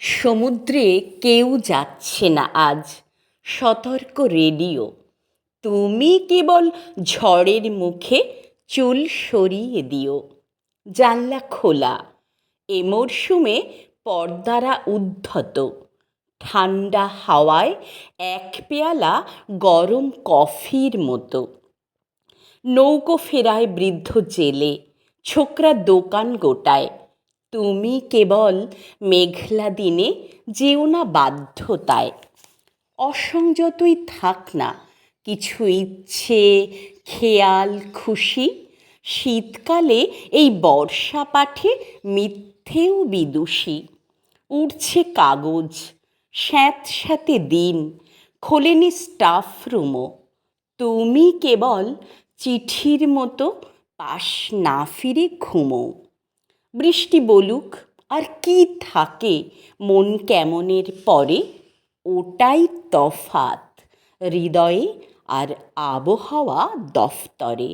সমুদ্রে কেউ যাচ্ছে না আজ। সতর্ক রেডিও। তুমি কেবল ঝড়ের মুখে চুল সরিয়ে দিও। জানলা খোলা। এ মরশুমে পর্দারা উদ্ধত। ঠান্ডা হাওয়ায় এক পেয়ালা গরম কফির মতো। নৌকো ফেরায় বৃদ্ধ জেলে। ছোকরা দোকান গোটায়। তুমি কেবল মেঘলা দিনে যেও না বাধ্যতায়। অসংযতই থাক না, কিছু ইচ্ছে, খেয়াল, খুশি, শীতকালে এই বর্ষা পাঠে মিথ্যেও বিদুষী। উড়ছে কাগজ, স্যাঁত স্যাঁতস্যাঁতে দিন, খোলেনি স্টাফ রুমও তুমি কেবল চিঠির মতো পাশ না ফিরে ঘুমো। বৃষ্টি বলুক আর কি থাকে মন কেমনের পরে ওটাই তফাত হৃদয়ে আর আবহাওয়া দফতরে।